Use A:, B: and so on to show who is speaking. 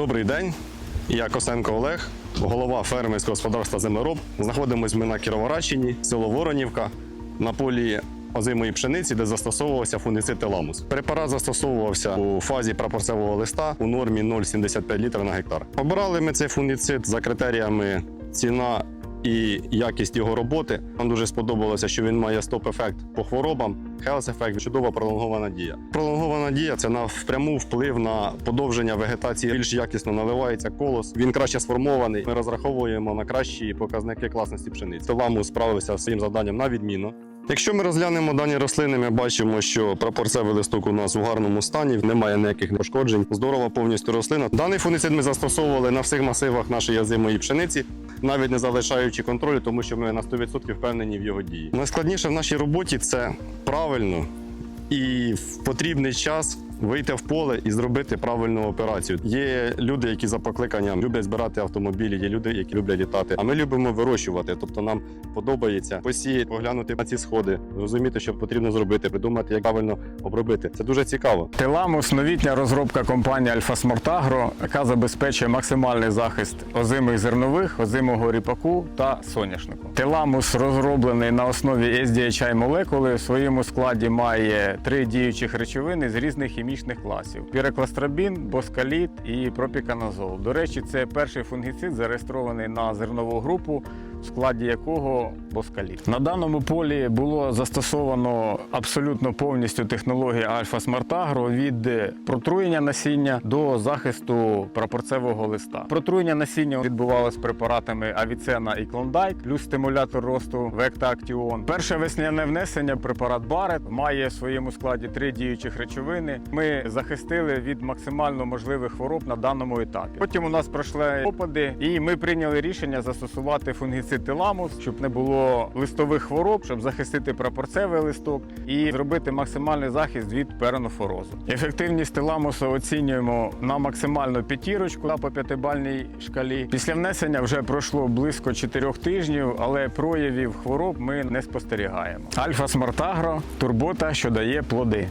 A: Добрий день. Я Косенко Олег, голова фермерського господарства Землероб. Знаходимось ми на Кіровоградщині, село Воронівка, на полі озимої пшениці, де застосовувався фунгіцид Теламус. Препарат застосовувався у фазі прапорцевого листа у нормі 0,75 літра на гектар. Обирали ми цей фунгіцид за критеріями ціна і якість його роботи. Нам дуже сподобалося, що він має стоп-ефект по хворобам. Health ефект чудова пролонгована дія. Пролонгована дія це на впряму вплив на подовження вегетації. Більш якісно наливається колос. Він краще сформований. Ми розраховуємо на кращі показники класності пшениці. Теламу справився з своїм завданням на відмінно. Якщо ми розглянемо дані рослини, ми бачимо, що прапорцевий листок у нас у гарному стані, немає ніяких пошкоджень. Здорова повністю рослина. Даний фунгіцид ми застосовували на всіх масивах нашої озимої пшениці, навіть не залишаючи контролю, тому що ми на 100% впевнені в його дії. Найскладніше в нашій роботі це правильно і в потрібний час вийти в поле і зробити правильну операцію. Є люди, які за покликанням люблять збирати автомобілі, є люди, які люблять літати. А ми любимо вирощувати. Тобто нам подобається посіяти, поглянути на ці сходи, розуміти, що потрібно зробити, придумати, як правильно обробити. Це дуже цікаво.
B: Теламус новітня розробка компанії Альфа Смортагро, яка забезпечує максимальний захист озимих зернових, озимого ріпаку та соняшнику. Теламус розроблений на основі SDHI молекули. В своєму складі має три діючих речовини з різних хімічних класів: пірекластрабін, боскаліт і пропіканазол. До речі, це перший фунгіцид, зареєстрований на зернову групу, в складі якого боскаліт. На даному полі було застосовано абсолютно повністю технології Альфа Смартагро від протруєння насіння до захисту прапорцевого листа. Протруєння насіння відбувалося препаратами Авіцена і Клондайк, плюс стимулятор росту Векта Актіон. Перше весняне внесення препарат Барет має в своєму складі три діючих речовини. Ми захистили від максимально можливих хвороб на даному етапі. Потім у нас пройшли опади, і ми прийняли рішення застосувати фунгіцид Теламус, щоб не було листових хвороб, щоб захистити прапорцевий листок і зробити максимальний захист від перенофорозу. Ефективність Теламусу оцінюємо на максимальну п'ятірочку по п'ятибальній шкалі. Після внесення вже пройшло близько 4 тижнів, але проявів хвороб ми не спостерігаємо. Альфа Смартагро турбота, що дає плоди.